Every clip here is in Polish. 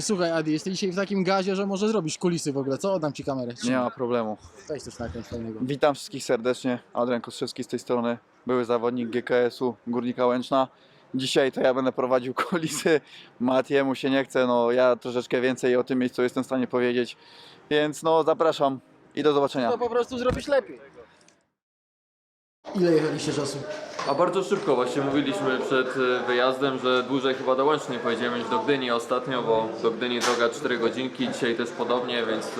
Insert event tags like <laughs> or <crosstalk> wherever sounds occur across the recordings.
Słuchaj, Adi, jesteś dzisiaj w takim gazie, że może zrobisz kulisy w ogóle. Co? Oddam ci kamerę. Nie ma problemu. Weź coś nakręć fajnego. Witam wszystkich serdecznie. Adrian Kostrzewski z tej strony, były zawodnik GKS-u Górnika Łęczna. Dzisiaj to ja będę prowadził <laughs> kulisy. Matiemu się nie chce, no ja troszeczkę więcej o tym miejscu jestem w stanie powiedzieć. Więc no zapraszam i do zobaczenia. To po prostu zrobisz lepiej. Ile jechaliście czasu? A bardzo szybko właśnie mówiliśmy przed e, wyjazdem, że dłużej chyba do Łęcznej pojedziemy niż do Gdyni ostatnio, bo do Gdyni droga 4 godzinki, dzisiaj też podobnie, więc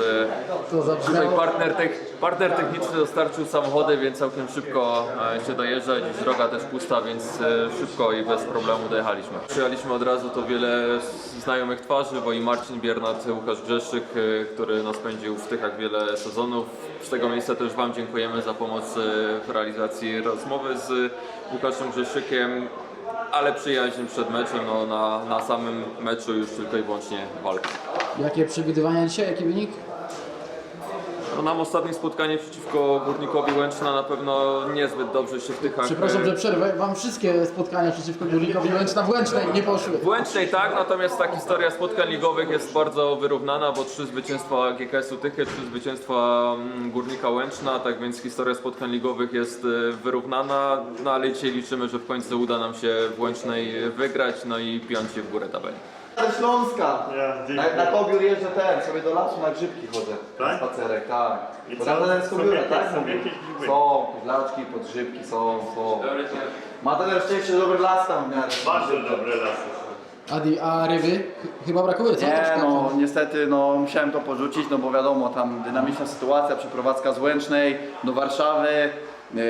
To tutaj partner, tech, partner techniczny dostarczył samochody, więc całkiem szybko e, się dojeżdża, dziś droga też pusta, więc e, szybko i bez problemu dojechaliśmy. Przyjechaliśmy od razu, to wiele znajomych twarzy, bo i Marcin Biernat, Łukasz Grzeszyk, który nas spędził w Tychach wiele sezonów. Z tego miejsca też Wam dziękujemy za pomoc w realizacji rozmowy z Łukaszem Grzeszykiem, ale przyjaźń przed meczem, no, na, na samym meczu już tylko i wyłącznie walka. Jakie przewidywania dzisiaj? Jaki wynik? No, nam ostatnie spotkanie przeciwko Górnikowi Łęczna na pewno niezbyt dobrze się w Tychach... Przepraszam, że przerwę. Wam wszystkie spotkania przeciwko Górnikowi Łęczna w Łęcznej nie poszły. W Łęcznej tak, natomiast ta historia spotkań ligowych jest bardzo wyrównana, bo trzy zwycięstwa GKS-u Tychy, trzy zwycięstwa mm, Górnika Łęczna, tak więc historia spotkań ligowych jest e, wyrównana, no ale dzisiaj liczymy, że w końcu uda nam się w Łęcznej wygrać, no i piąć się w górę tabeli. Ze Śląska! Ja, Na, na Kobiór jeżdżę ten, sobie do lasu na grzybki chodzę. Tak? Na spacerek, tak. I Bo co? tam ten jest Są jakieś- tak? są jakieś grzyby? Są, podlaczki, podgrzybki są, są. Ma ten szczęście, że dobry las tam w miarę. Bardzo dobre lasy są. Adi, a ryby? Ch- Chyba brakuje, co? Nie, Troszkę. no niestety no, musiałem to porzucić, no bo wiadomo, tam dynamiczna sytuacja, przeprowadzka z Łęcznej do Warszawy. Yy,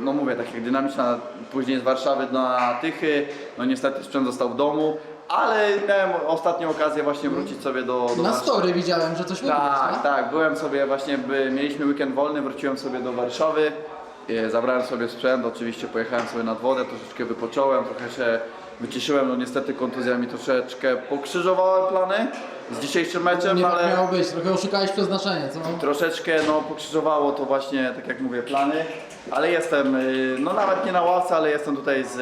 No mówię, tak jak dynamiczna, później z Warszawy na Tychy, no niestety sprzęt został w domu, ale miałem ostatnią okazję właśnie wrócić sobie do, do Na Warszawy. story widziałem, że coś mówiłeś, Tak, nie? tak, byłem sobie właśnie, by, mieliśmy weekend wolny, wróciłem sobie do Warszawy, e, zabrałem sobie sprzęt, oczywiście pojechałem sobie nad wodę, troszeczkę wypocząłem, trochę się wyciszyłem, no niestety kontuzja mi troszeczkę pokrzyżowała plany z dzisiejszym meczem, Nie tak ale miało być, trochę oszukałeś przeznaczenie, co? troszeczkę no pokrzyżowało to właśnie, tak jak mówię, plany, ale jestem, y, no nawet nie na ławce, ale jestem tutaj z,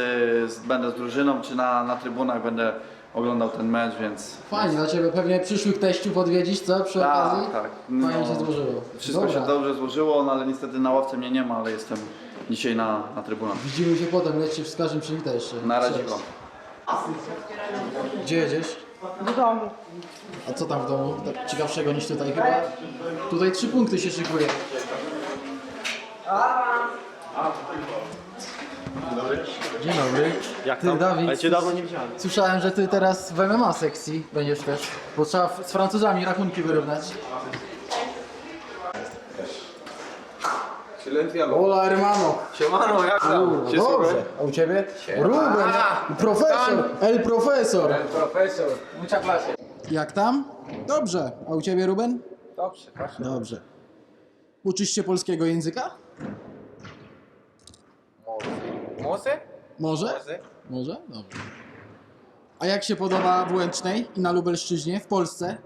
z będę z drużyną, czy na, na trybunach będę oglądał ten mecz, więc Fajnie, dla Ciebie pewnie przyszłych teściów odwiedzić, co? Przy Tak, okazji? tak. Fajnie No. się złożyło. Wszystko Dobra. się dobrze złożyło, no ale niestety na ławce mnie nie ma, ale jestem dzisiaj na, na trybunach. Widzimy się potem, leć się z każdym przywita jeszcze. Na razie Cześć. wam. Gdzie jedziesz? Do domu. A co tam w domu? Tak ciekawszego niż tutaj chyba? Tutaj trzy punkty się szykuje. Dzień dobry. Jak ty, Dawid, Ale cię dawno nie widziałem. Słyszałem, że ty teraz w MMA sekcji będziesz też, bo trzeba z Francuzami rachunki wyrównać. Hola hermano. Siemano, jak tam? Dobrze. dobrze? A u ciebie? Ruben, profesor, el profesor. Profesor, mucha clase. Jak tam? Dobrze. A u ciebie Ruben? Dobrze, proszę. Dobrze. Uczysz się polskiego języka? Może? Może? Może. Może? Dobrze. A jak się podoba w Łęcznej i na Lubelszczyźnie, w Polsce?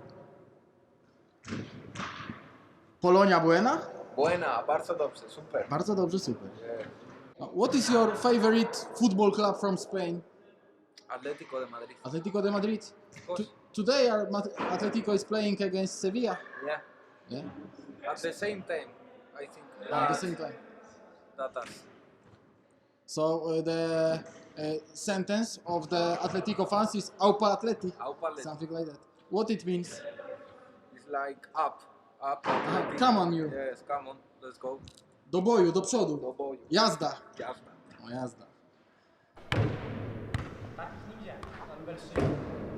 Polonia Buena? Buena, bardzo dobrze, super. Bardzo dobrze, super. What is your favorite football club from Spain? Atlético de Madrid. Atletico de Madrid. To- today our Mat- Atletico is playing against Sevilla. Yeah. Yeah. At the same time, I think. At the that- same time. That us. So uh, the uh, sentence of the Atletico fans is Aupa Atleti. Something like that. What it means? It's like up, up. Atleti. come on you. Yes, come on, let's go. Do boju, do przodu. Do boju. Jazda. Jazda. O, jazda.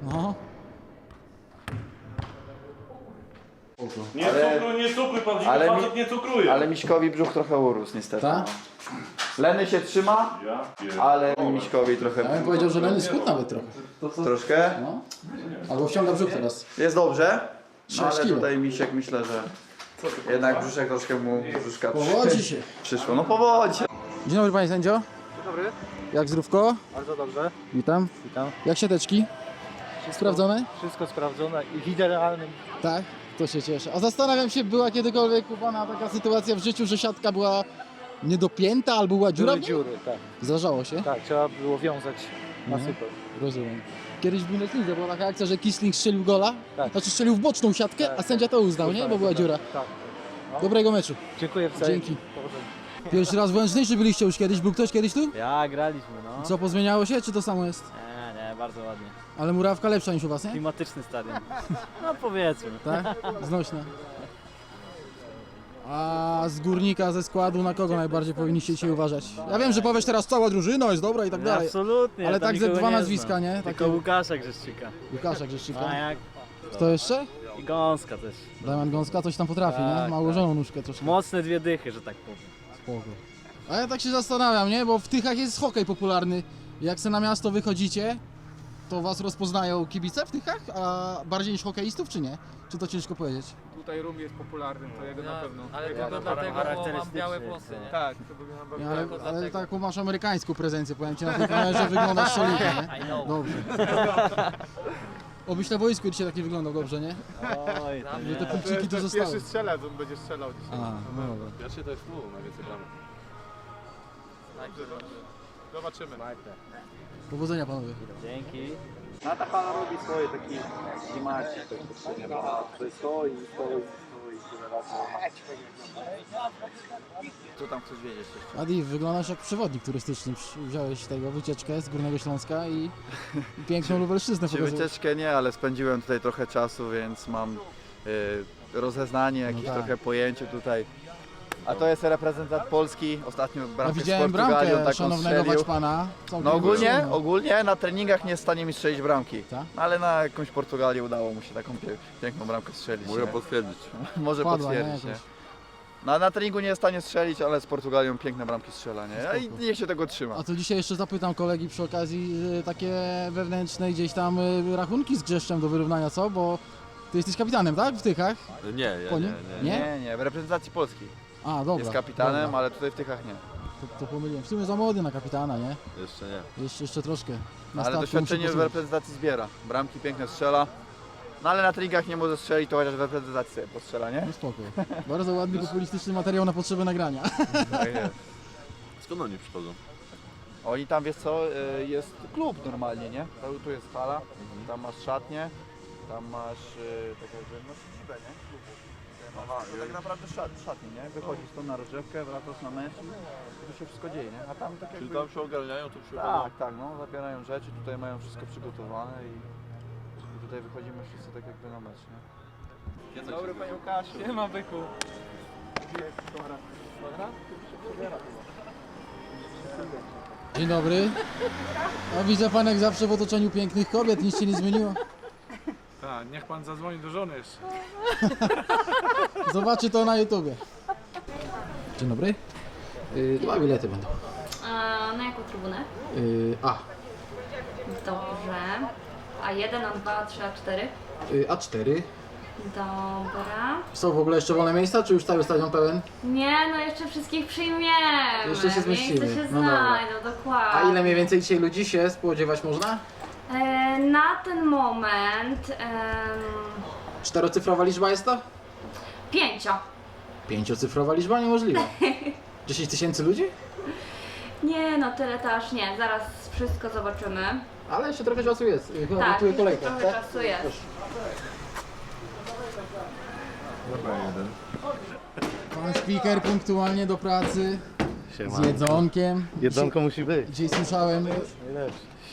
No. Nie cukruj, nie cukruj, prawdziwy ale mi- facet nie cukruje. Ale Miśkowi brzuch trochę urósł niestety. Ta? no. Leny się trzyma, ale Miśkowi trochę Ja bym powiedział, że Lenny schudł nawet trochę. troszkę. No. Albo wciąga brzuch teraz. Jest dobrze, no ale tutaj Misiek myślę, że jednak brzuszek troszkę mu brzuszka Powodzi się. przyszło. No powodzi. Dzień dobry panie sędzio. Dzień dobry. Jak zdrówko? Bardzo dobrze. Witam. Witam. Jak siateczki? Sprawdzone? Wszystko sprawdzone i w idealnym Tak, to się cieszę. A zastanawiam się, była kiedykolwiek u pana taka sytuacja w życiu, że siatka była niedopięta albo była dziura? w były niej? dziury, tak. Zdarzało się? Tak, trzeba było wiązać na Mhm. super. Rozumiem. Kiedyś w Bundesliga była taka akcja, że Kisling strzelił gola, znaczy strzelił w boczną siatkę, a sędzia to uznał, nie? Bo była dziura. Dobrego meczu. Dziękuję Dzięki. Pierwszy raz w Łęcznej, czy byliście już kiedyś? Był ktoś kiedyś tu? Ja graliśmy, no. Co, pozmieniało się, czy to samo jest? Nie, nie, bardzo ładnie. Ale murawka lepsza niż u was, nie? Klimatyczny stadion. <laughs> No powiedzmy. Tak? Znośne. A z górnika, ze składu, na kogo najbardziej powinniście dzisiaj uważać? Ja wiem, że powiesz teraz cała drużyna jest dobra i tak dalej. Absolutnie. Ale ja tam tak ze nikogo dwa nie nazwiska, znam. nie? Tylko Takie- Łukasza Grzeszczyka. Łukasza A Grzeszczyka. jak? Kto jeszcze? I Gąska też. Damian Gąska coś tam potrafi, nie? Tak, Ma tak. ułożoną nóżkę troszkę. Mocne dwie dychy, że tak powiem. Spoko. A ja tak się zastanawiam, nie? Bo w Tychach jest hokej popularny. Jak se na miasto wychodzicie, to was rozpoznają kibice w Tychach, a bardziej niż hokeistów, czy nie? Czy to ciężko powiedzieć? Tutaj rum jest popularny, to jeden na pewno. Ale tylko dlatego, bo mam białe włosy, nie? Tak, to wygląda Nie, ale, Tylko ale dlatego. taką masz amerykańską prezencję, powiem ci na tej kamerze, wyglądasz solidnie, nie? I know. Dobrze. Obyś na wojsku dzisiaj taki wyglądał dobrze, nie? Oj, to Że nie. te punkciki tu zostały. strzelec, on będzie strzelał dzisiaj. A, no dobra. Pierwszy to jest tu, najwięcej bramek. Zobaczymy. Powodzenia panowie. Dzięki. Nata Hala robi swoje taki klimacik, tak to nie ma. To jest to i to i to i tyle razy. Co tam chcesz wiedzieć jeszcze? Adi, wyglądasz jak przewodnik turystyczny. Wziąłeś tego wycieczkę z Górnego Śląska i piękną Lubelszczyznę Czy pokazałeś. wycieczkę nie, ale spędziłem tutaj trochę czasu, więc mam y, rozeznanie, jakieś tak. trochę pojęcie tutaj. A to jest reprezentant Polski, ostatnio Ja bramkę z widziałem Portugalią bramkę taką szanownego strzelił. Waćpana. Całkiem No ogólnie, ogólnie na treningach nie jest w stanie mi strzelić bramki, Tak? ale na jakąś Portugalię udało mu się taką pie piękną bramkę strzelić. Mogę nie? potwierdzić. <laughs> Może Wpadła, nie? potwierdzić. Nie? Jakoś. Na, na treningu nie jest w stanie strzelić, ale z Portugalią piękne bramki strzela, nie? A I Spoko. niech się tego trzyma. A to dzisiaj jeszcze zapytam kolegi przy okazji y, takie wewnętrzne gdzieś tam y, rachunki z Grzeszczem do wyrównania, co? Bo ty jesteś kapitanem, tak? W Tychach? Nie, ja Po nie, nim? nie. Nie? Nie, nie, w reprezentacji Polski. A, dobra. Jest kapitanem, dobra. ale tutaj w Tychach nie. To, to pomyliłem. W sumie za młody na kapitana, nie? Jeszcze nie. Jeszcze, jeszcze troszkę. Na ale doświadczenie w reprezentacji zbiera. Bramki piękne strzela. No ale na treningach nie może strzelić, to chociaż w reprezentacji sobie postrzela, nie? No spoko. Bardzo ładny, populistyczny materiał na potrzeby nagrania. Tak jest. Skąd oni przychodzą? Oni tam, wiesz co, y, jest klub normalnie, nie? Tu- jest hala, tam masz szatnię, tam masz y, tak jakby, no siedzibę, nie? Klubu. Aha, to tak naprawdę szat, szatnie, nie? Wychodzisz to na rozgrzewkę, wracasz na mecz i tu się wszystko dzieje, nie? A tam tak Czyli jakby... tam się ogarniają, tu przychodzą. Tak, tak, no, zabierają rzeczy, tutaj mają wszystko przygotowane i, i tutaj wychodzimy wszyscy tak jakby na mecz, nie? Dobry panie Łukaszu. Nie ma byku. Dzień dobry. A widzę pan jak zawsze w otoczeniu pięknych kobiet, nic się nie zmieniło. Niech pan zadzwoni do żony jeszcze. Zobaczy to na YouTubie. Dzień dobry. Yy, dwa bilety będą. A na jaką trybunę? Yy, A. Dobrze. A1, A2, A3, A4. Yy, A4. Dobra. Są w ogóle jeszcze wolne miejsca, czy już cały stadion pełen? Nie, no jeszcze wszystkich przyjmiemy. Jeszcze się zmieścimy. Miejsca się No dobra. znajdą, dokładnie. A ile mniej więcej dzisiaj ludzi się spodziewać można? E, na ten moment em, Czterocyfrowa liczba jest to? pięcio. Pięciocyfrowa liczba niemożliwe. <laughs> 10 tysięcy ludzi? Nie, no tyle to aż nie. Zaraz wszystko zobaczymy. Ale jeszcze trochę czasu jest. Chyba Tak, tu jeszcze kolejka, trochę tak? czasu jest. Proszę. Pan speaker punktualnie do pracy z jedzonkiem. Jedzonko musi być. Dzisiaj słyszałem,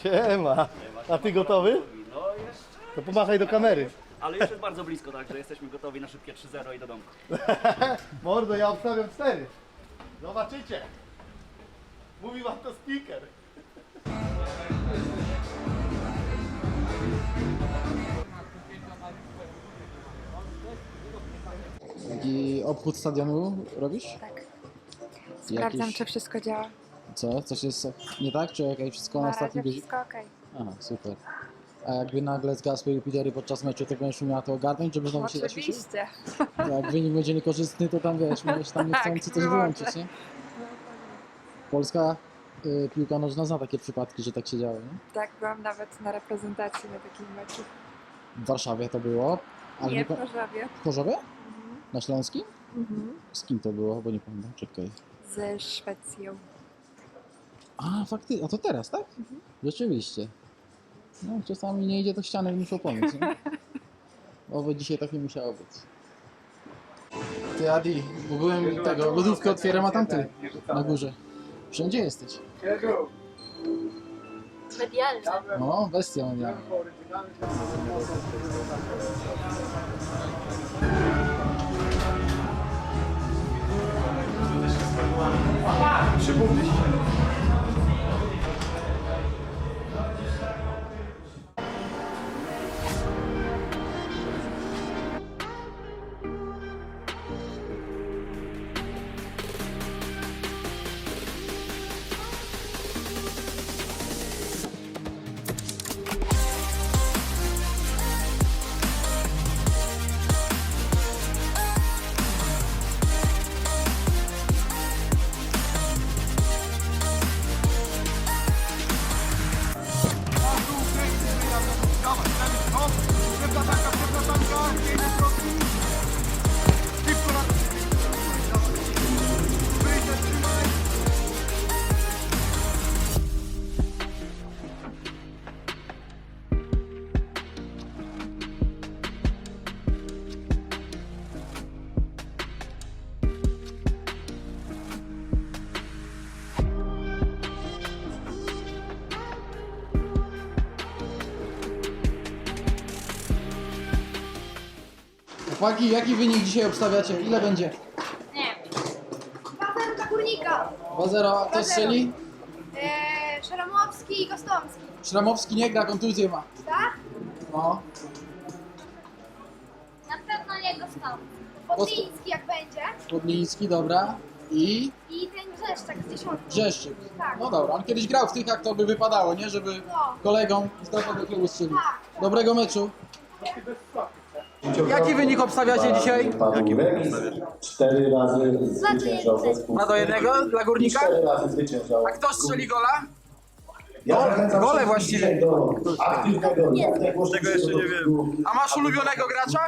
Siema. A ty gotowy? To pomachaj do kamery. Ale już jest bardzo blisko, także jesteśmy gotowi na szybkie 3-0 i do domku. <laughs> Mordo, ja obstawiam cztery. Zobaczycie. Mówi wam to speaker. taki obchód stadionu robisz? Tak. Sprawdzam, Jakiś- czy wszystko działa. Co? Coś jest nie tak? Czy jakieś wszystko na Na ostatnim razie godzinie? wszystko ok. Aha, super. A jakby nagle zgasły Jupitery podczas meczu, to będziesz umiała to ogarnąć, żeby znowu się zaświecił? Oczywiście. To jak wynik będzie niekorzystny, to tam wiesz, możesz tam Tak, niechcący coś wyłączę. wyłączyć, nie? Polska y, piłka nożna zna takie przypadki, że tak się działo, nie? Tak, byłam nawet na reprezentacji na takim meczu. W Warszawie to było. Ale Nie ko- w Chorzowie. w Chorzowie? Na Śląskim? Mhm. Z kim to było? Bo nie pamiętam, czekaj. Ze Szwecją. A, faktycznie, a to teraz, tak? Mhm. Rzeczywiście. No, czasami nie idzie to ściany muszą pomóc, nie? <laughs> Dzisiaj tak nie musiało być. Ty Adi, bo byłem tego, lodówkę otwieram, a tam ty na górze. Wszędzie jesteś. Medialne. No, bestia medialna. Chłopaki, jaki wynik dzisiaj obstawiacie? Ile będzie? Nie. Bazer dla górnika. 2-0, kto strzeli? Eee, Szeromowski i Kostomski. Szramowski nie gra, kontuzję ma. Tak? No. Na pewno nie Gostowski. Podliński jak będzie. Podliński, dobra. I I ten Brzeszczak z dziesiątki. Brzeszczyk. Tak. No dobra, on kiedyś grał w Tychach, to by wypadało, nie? Żeby No. kolegom z tego klubu strzelił. Tak. Dobrego meczu. Jaki wynik obstawiacie dzisiaj? Jaki Cztery razy zwyciężał zespół. 2 do 1 dla Górnika? Cztery razy zwyciężał. A kto strzeli gola? Ja Gole- zachęcam gole wszystkich właściwie. dzisiaj do aktywnego Tego jeszcze nie wiem. A masz ulubionego gracza?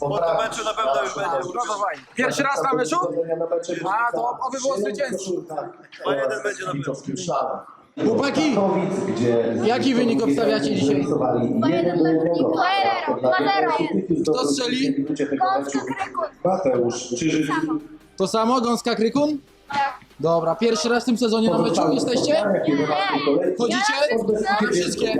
Po tym meczu na pewno już będzie. Pierwszy raz na meczu? A, to oby było zwycięstwo. Po jeden będzie na pewno. Chłopaki, Jaki wynik obstawiacie dzisiaj? 2-1 dla górnika. 2-0. Kto strzeli? Gąska Krykun. Mateusz Czyżyk. to samo, Gąska Krykun? Tak. Dobra, pierwszy raz w tym sezonie na meczu jesteście? Chodzicie? Wszystkie?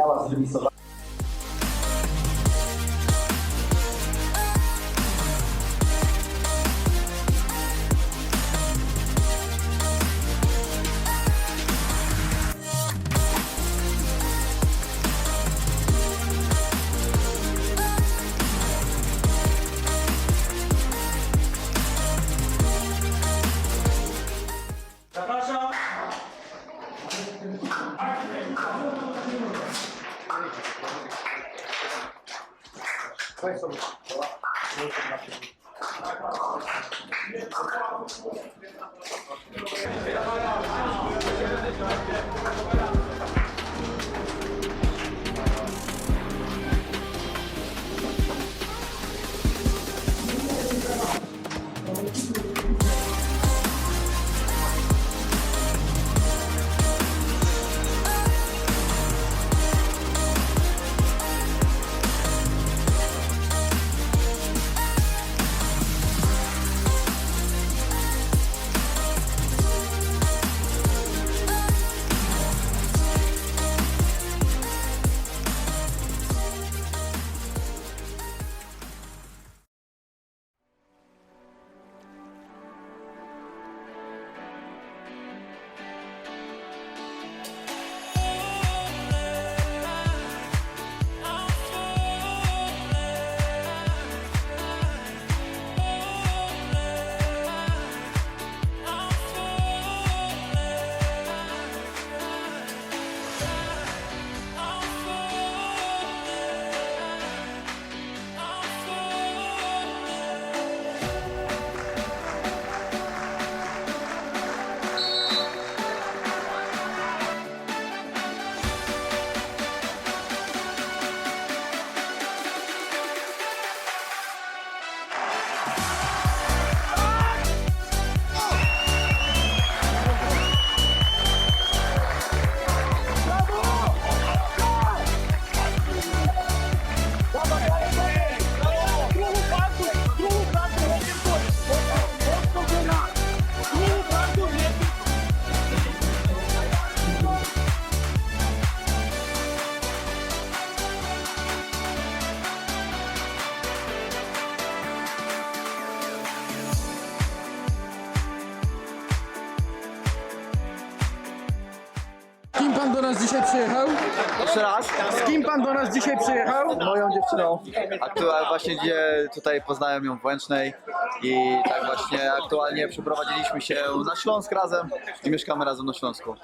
Dzisiaj przyjechał? Moją dziewczyną. Aktualnie właśnie gdzie tutaj poznałem ją w Łęcznej i tak właśnie aktualnie przeprowadziliśmy się na Śląsk razem i mieszkamy razem na Śląsku.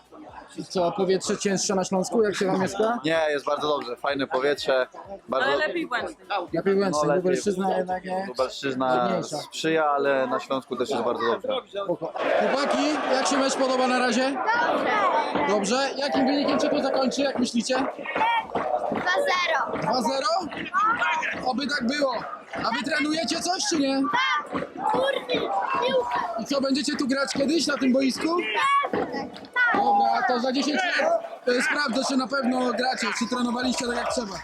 Co, powietrze cięższe na Śląsku, jak się wam mieszka? Nie, jest bardzo dobrze, fajne powietrze, bardzo lepiej błędny. Lepiej Łęcznej, No, lepiej. Lubelszczyzna jednak nie? Lubelszczyzna Trudniejsza. sprzyja, ale na Śląsku też jest bardzo dobrze. Spoko. Chłopaki, jak się mecz podoba na razie? Dobrze. Dobrze? Jakim wynikiem się to zakończy, jak myślicie? 2-0. 2-0? Oby tak było. A wy trenujecie coś, czy nie? Kurwy, piłka. I co, będziecie tu grać kiedyś na tym boisku? Tak. Dobra, to za 10 lat e, sprawdzę, czy na pewno gracie, czy trenowaliście tak jak trzeba.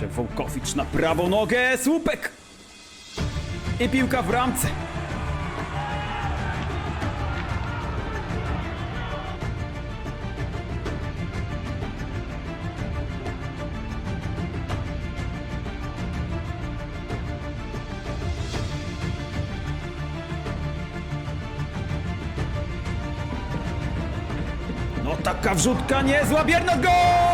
Jeszcze Wołkowicz na prawą nogę, słupek! I piłka w bramce. No taka wrzutka niezła, Biernat gol!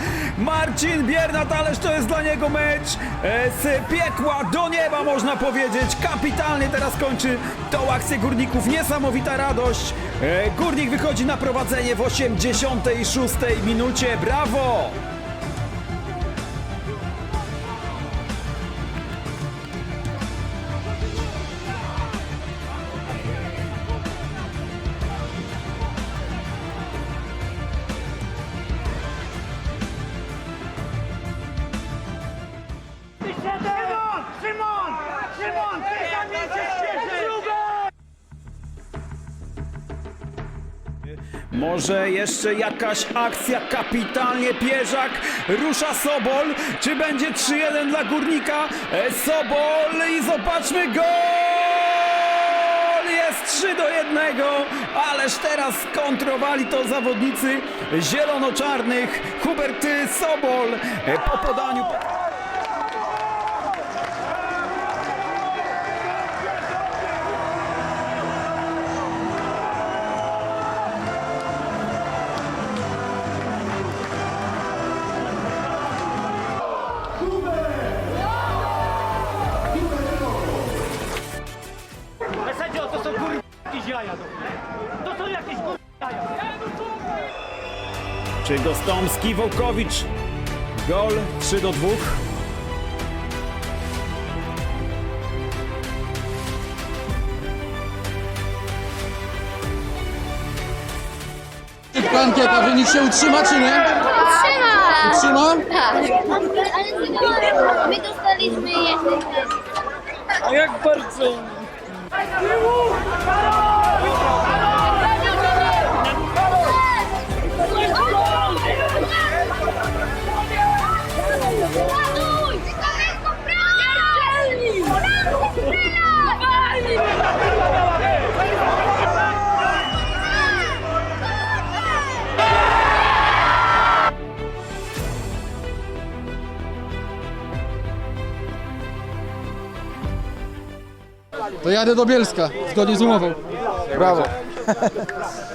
2-1! Marcin Biernat, ależ to jest dla niego mecz e, z piekła do nieba można powiedzieć. Kapitalnie teraz kończy tą akcję Górników, niesamowita radość. E, Górnik wychodzi na prowadzenie w 86 minucie, brawo! Może jeszcze jakaś akcja kapitalnie Pierzak rusza Sobol, czy będzie 3-1 dla Górnika? E, Sobol i zobaczmy gol! Jest 3 do 1, ależ teraz skontrowali to zawodnicy zielono-czarnych. Hubert Sobol e, po podaniu. Czy Gostomski, Wołkowicz? Gol 3 do 2. Szybka ankieta, wynik się utrzyma, czy nie? Trzyma. Utrzyma? Tak. Ale my dostaliśmy jeden. A jak bardzo? Jadę do Bielska, zgodnie z umową. Brawo. <laughs>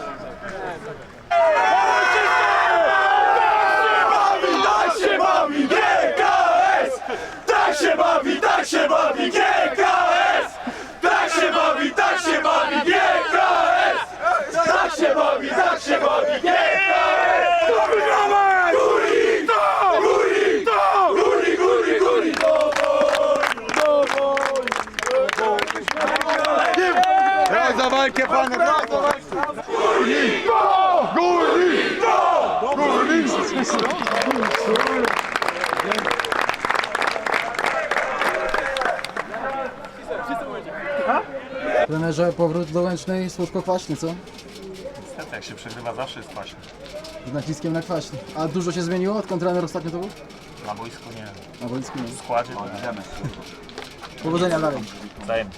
że powrót do łęcznej słodko-kwaśny, co? Niestety, jak się przegrywa, zawsze jest kwaśny. Z naciskiem na kwaśny. A dużo się zmieniło, odkąd trener ostatnio to był? Na boisku nie. Na boisku nie. W składzie to nie. Powodzenia dalej. Wzajemnie.